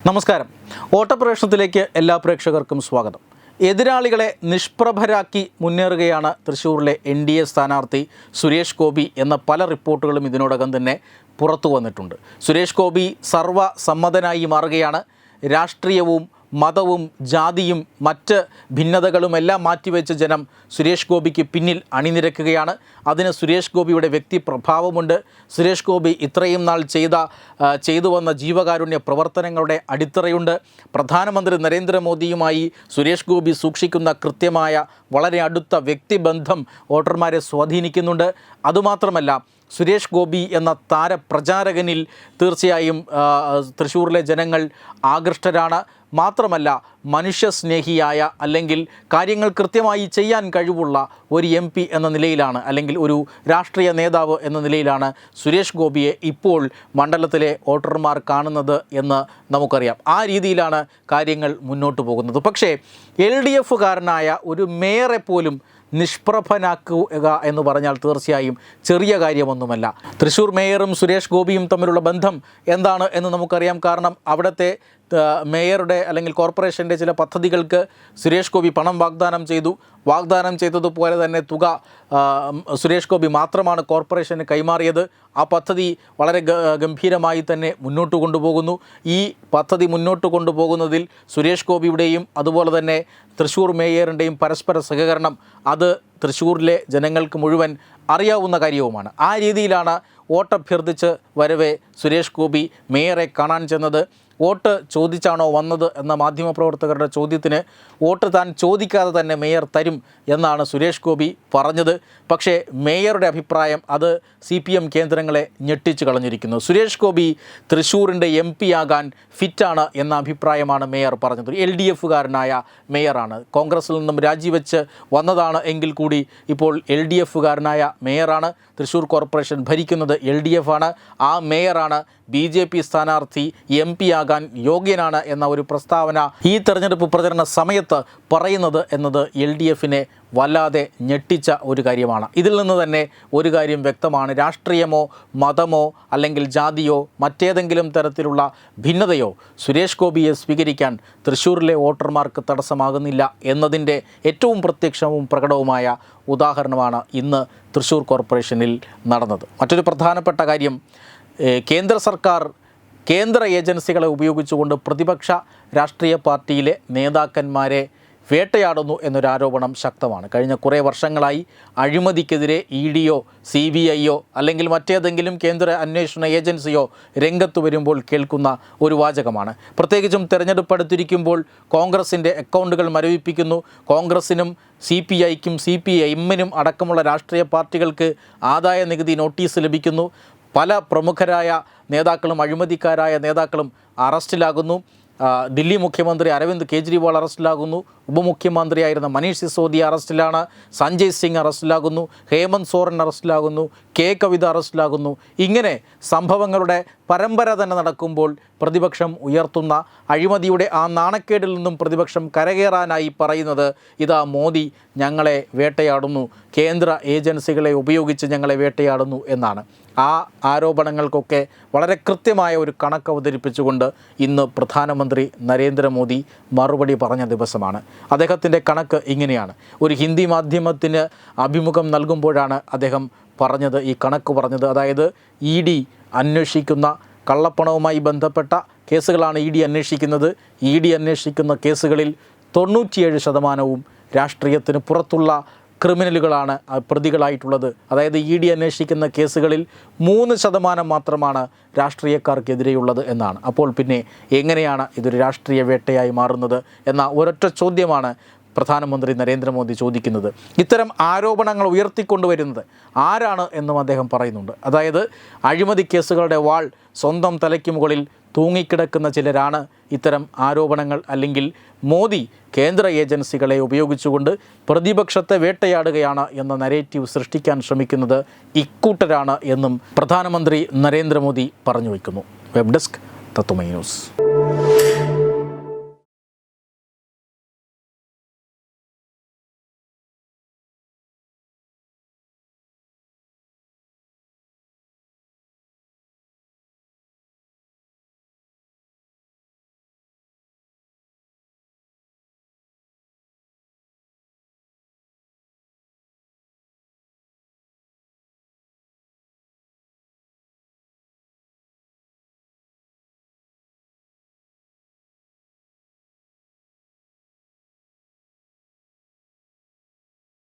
നമസ്കാരം. ഓട്ടപ്രവേശനത്തിലേക്ക് എല്ലാ പ്രേക്ഷകർക്കും സ്വാഗതം. എതിരാളികളെ നിഷ്പ്രഭരാക്കി മുന്നേറുകയാണ് തൃശ്ശൂരിലെ എൻ ഡി എ സ്ഥാനാർത്ഥി സുരേഷ് ഗോപി എന്ന പല റിപ്പോർട്ടുകളും ഇതിനോടകം തന്നെ പുറത്തു വന്നിട്ടുണ്ട് സുരേഷ് ഗോപി സർവസമ്മതനായി മാറുകയാണ് രാഷ്ട്രീയവും മതവും ജാതിയും മറ്റ് ഭിന്നതകളുമെല്ലാം മാറ്റിവെച്ച് ജനം സുരേഷ് ഗോപിക്ക് പിന്നിൽ അണിനിരക്കുകയാണ്. അതിന് സുരേഷ് ഗോപിയുടെ വ്യക്തി പ്രഭാവമുണ്ട്. സുരേഷ് ഗോപി ഇത്രയും നാൾ ചെയ്ത ചെയ്തു വന്ന ജീവകാരുണ്യ പ്രവർത്തനങ്ങളുടെ അടിത്തറയുണ്ട്. പ്രധാനമന്ത്രി നരേന്ദ്രമോദിയുമായി സുരേഷ് ഗോപി സൂക്ഷിക്കുന്ന കൃത്യമായ വളരെ അടുത്ത വ്യക്തിബന്ധം വോട്ടർമാരെ സ്വാധീനിക്കുന്നുണ്ട്. അതുമാത്രമല്ല സുരേഷ് ഗോപി എന്ന താരപ്രചാരകനിൽ തീർച്ചയായും തൃശ്ശൂരിലെ ജനങ്ങൾ ആകൃഷ്ടരാണ്. മാത്രമല്ല മനുഷ്യസ്നേഹിയായ അല്ലെങ്കിൽ കാര്യങ്ങൾ കൃത്യമായി ചെയ്യാൻ കഴിവുള്ള ഒരു എം പി എന്ന നിലയിലാണ് അല്ലെങ്കിൽ ഒരു രാഷ്ട്രീയ നേതാവ് എന്ന നിലയിലാണ് സുരേഷ് ഗോപിയെ ഇപ്പോൾ മണ്ഡലത്തിലെ വോട്ടർമാർ കാണുന്നത് എന്ന് നമുക്കറിയാം. ആ രീതിയിലാണ് കാര്യങ്ങൾ മുന്നോട്ട് പോകുന്നത്. പക്ഷേ എൽ ഡി എഫുകാരനായ ഒരു മേയറെ പോലും നിഷ്പ്രഭനാക്കുക എന്ന് പറഞ്ഞാൽ തീർച്ചയായും ചെറിയ കാര്യമൊന്നുമല്ല. തൃശ്ശൂർ മേയറും സുരേഷ് ഗോപിയും തമ്മിലുള്ള ബന്ധം എന്താണ് എന്ന് നമുക്കറിയാം. കാരണം അവിടുത്തെ മേയറുടെ അല്ലെങ്കിൽ കോർപ്പറേഷന്റെ ചില പദ്ധതികൾക്ക് സുരേഷ് ഗോപി പണം വാഗ്ദാനം ചെയ്തു. വാഗ്ദാനം ചെയ്തതുപോലെ തന്നെ തുക സുരേഷ് ഗോപി മാത്രമാണ് കോർപ്പറേഷന് കൈമാറിയത്. ആ പദ്ധതി വളരെ ഗംഭീരമായി തന്നെ മുന്നോട്ട് കൊണ്ടുപോകുന്നു. ഈ പദ്ധതി മുന്നോട്ട് കൊണ്ടുപോകുന്നതിൽ സുരേഷ് ഗോപിയുടെയും അതുപോലെ തന്നെ തൃശ്ശൂർ മേയറിന്റെയും പരസ്പര സഹകരണം അത് തൃശ്ശൂരിലെ ജനങ്ങൾക്ക് മുഴുവൻ അറിയാവുന്ന കാര്യവുമാണ്. ആ രീതിയിലാണ് വോട്ടഭ്യർത്ഥിച്ച് വരവേ സുരേഷ് ഗോപി മേയറെ കാണാൻ ചെന്നത്. വോട്ട് ചോദിച്ചാണോ വന്നത് എന്ന മാധ്യമപ്രവർത്തകരുടെ ചോദ്യത്തിന് വോട്ട് താൻ ചോദിക്കാതെ തന്നെ മേയർ തരും എന്നാണ് സുരേഷ് ഗോപി പറഞ്ഞത്. പക്ഷേ മേയറുടെ അഭിപ്രായം അത് സി പി എം കേന്ദ്രങ്ങളെ ഞെട്ടിച്ചു കളഞ്ഞിരിക്കുന്നു. സുരേഷ് ഗോപി തൃശ്ശൂരിന്റെ എം പി ആകാൻ ഫിറ്റാണ് എന്ന അഭിപ്രായമാണ് മേയർ പറഞ്ഞത്. എൽ ഡി എഫുകാരനായ മേയറാണ്. കോൺഗ്രസിൽ നിന്നും രാജിവെച്ച് വന്നതാണ് എങ്കിൽ കൂടി ഇപ്പോൾ എൽ ഡി എഫുകാരനായ മേയറാണ്. തൃശ്ശൂർ കോർപ്പറേഷൻ ഭരിക്കുന്നത് എൽ ഡി എഫ് ആണ് ആ മേയറാണ് ബി ജെ പി സ്ഥാനാർത്ഥി എം പി ആകാൻ യോഗ്യനാണ് എന്ന ഒരു പ്രസ്താവന ഈ തെരഞ്ഞെടുപ്പ് പ്രചരണ സമയത്ത് പറയുന്നത് എന്നത് എൽ ഡി എഫിനെ വല്ലാതെ ഞെട്ടിച്ച ഒരു കാര്യമാണ്. ഇതിൽ നിന്ന് തന്നെ ഒരു കാര്യം വ്യക്തമാണ്. രാഷ്ട്രീയമോ മതമോ അല്ലെങ്കിൽ ജാതിയോ മറ്റേതെങ്കിലും തരത്തിലുള്ള ഭിന്നതയോ സുരേഷ് ഗോപിയെ സ്വീകരിക്കാൻ തൃശ്ശൂരിലെ വോട്ടർമാർക്ക് തടസ്സമാകുന്നില്ല എന്നതിന്റെ ഏറ്റവും പ്രത്യക്ഷവും പ്രകടവുമായ ഉദാഹരണമാണ് ഇന്ന് തൃശ്ശൂർ കോർപ്പറേഷനിൽ നടന്നത്. മറ്റൊരു പ്രധാനപ്പെട്ട കാര്യം കേന്ദ്ര സർക്കാർ കേന്ദ്ര ഏജൻസികളെ ഉപയോഗിച്ചുകൊണ്ട് പ്രതിപക്ഷ രാഷ്ട്രീയ പാർട്ടിയിലെ നേതാക്കന്മാരെ വേട്ടയാടുന്നു എന്നൊരു ആരോപണം ശക്തമാണ്. കഴിഞ്ഞ കുറേ വർഷങ്ങളായി അഴിമതിക്കെതിരെ ഇ ഡിയോ സി ബി ഐയോ അല്ലെങ്കിൽ മറ്റേതെങ്കിലും കേന്ദ്ര അന്വേഷണ ഏജൻസിയോ രംഗത്ത് വരുമ്പോൾ കേൾക്കുന്ന ഒരു വാചകമാണ്. പ്രത്യേകിച്ചും തിരഞ്ഞെടുപ്പ് അടുത്തിരിക്കുമ്പോൾ കോൺഗ്രസിന്റെ അക്കൗണ്ടുകൾ മരവിപ്പിക്കുന്നു. കോൺഗ്രസിനും സി പി ഐക്കും സി പി എമ്മിനും അടക്കമുള്ള രാഷ്ട്രീയ പാർട്ടികൾക്ക് ആദായ നികുതി നോട്ടീസ് ലഭിക്കുന്നു. പല പ്രമുഖരായ നേതാക്കളും അഴിമതിക്കാരായ നേതാക്കളും അറസ്റ്റിലാകുന്നു. ദില്ലി മുഖ്യമന്ത്രി അരവിന്ദ് കെജ്രിവാൾ അറസ്റ്റിലാകുന്നു. ഉപമുഖ്യമന്ത്രിയായിരുന്ന മനീഷ് സിസോദിയ അറസ്റ്റിലാണ്. സഞ്ജയ് സിംഗ് അറസ്റ്റിലാകുന്നു. ഹേമന്ത് സോറൻ അറസ്റ്റിലാകുന്നു. കെ. കവിത അറസ്റ്റിലാകുന്നു. ഇങ്ങനെ സംഭവങ്ങളുടെ പരമ്പര തന്നെ നടക്കുമ്പോൾ പ്രതിപക്ഷം ഉയർത്തുന്ന അഴിമതിയുടെ ആ നാണക്കേടിൽ നിന്നും പ്രതിപക്ഷം കരകയറാനായി പറയുന്നത് ഇതാ മോദി ഞങ്ങളെ വേട്ടയാടുന്നു. കേന്ദ്ര ഏജൻസികളെ ഉപയോഗിച്ച് ഞങ്ങളെ വേട്ടയാടുന്നു എന്നാണ്. ആ ആരോപണങ്ങൾക്കൊക്കെ വളരെ കൃത്യമായ ഒരു കണക്ക് അവതരിപ്പിച്ചുകൊണ്ട് ഇന്ന് പ്രധാനമന്ത്രി നരേന്ദ്രമോദി മറുപടി പറഞ്ഞ ദിവസമാണ്. അദ്ദേഹത്തിന്റെ കണക്ക് ഇങ്ങനെയാണ്. ഒരു ഹിന്ദി മാധ്യമത്തിന് അഭിമുഖം നൽകുമ്പോഴാണ് അദ്ദേഹം പറഞ്ഞത് ഈ കണക്ക് പറഞ്ഞത്. അതായത് ഇ ഡി അന്വേഷിക്കുന്ന കള്ളപ്പണവുമായി ബന്ധപ്പെട്ട കേസുകളാണ് ഇ ഡി അന്വേഷിക്കുന്നത്. ഇ ഡി അന്വേഷിക്കുന്ന കേസുകളിൽ തൊണ്ണൂറ്റിയേഴ് ശതമാനവും രാഷ്ട്രീയത്തിന് പുറത്തുള്ള ക്രിമിനലുകളാണ് പ്രതികളായിട്ടുള്ളത്. അതായത് ഇ ഡി അന്വേഷിക്കുന്ന കേസുകളിൽ മൂന്ന് ശതമാനം മാത്രമാണ് രാഷ്ട്രീയക്കാർക്കെതിരെയുള്ളത് എന്നാണ്. അപ്പോൾ പിന്നെ എങ്ങനെയാണ് ഇതൊരു രാഷ്ട്രീയ വേട്ടയായി മാറുന്നത് എന്ന ഒരൊറ്റ ചോദ്യമാണ് പ്രധാനമന്ത്രി നരേന്ദ്രമോദി ചോദിക്കുന്നത്. ഇത്തരം ആരോപണങ്ങൾ ഉയർത്തിക്കൊണ്ടുവരുന്നത് ആരാണ് എന്നും അദ്ദേഹം പറയുന്നുണ്ട്. അതായത് അഴിമതി കേസുകളുടെ വാൾ സ്വന്തം തലയ്ക്ക് മുകളിൽ തൂങ്ങിക്കിടക്കുന്ന ചിലരാണ് ഇത്തരം ആരോപണങ്ങൾ. അല്ലെങ്കിൽ മോദി കേന്ദ്ര ഏജൻസികളെ ഉപയോഗിച്ചുകൊണ്ട് പ്രതിപക്ഷത്തെ വേട്ടയാടുകയാണ് എന്ന നരേറ്റീവ് സൃഷ്ടിക്കാൻ ശ്രമിക്കുന്നത് ഇക്കൂട്ടരാണ് എന്നും പ്രധാനമന്ത്രി നരേന്ദ്രമോദി പറഞ്ഞു വയ്ക്കുന്നു. വെബ് ഡെസ്ക് തത്വമൈ ന്യൂസ്.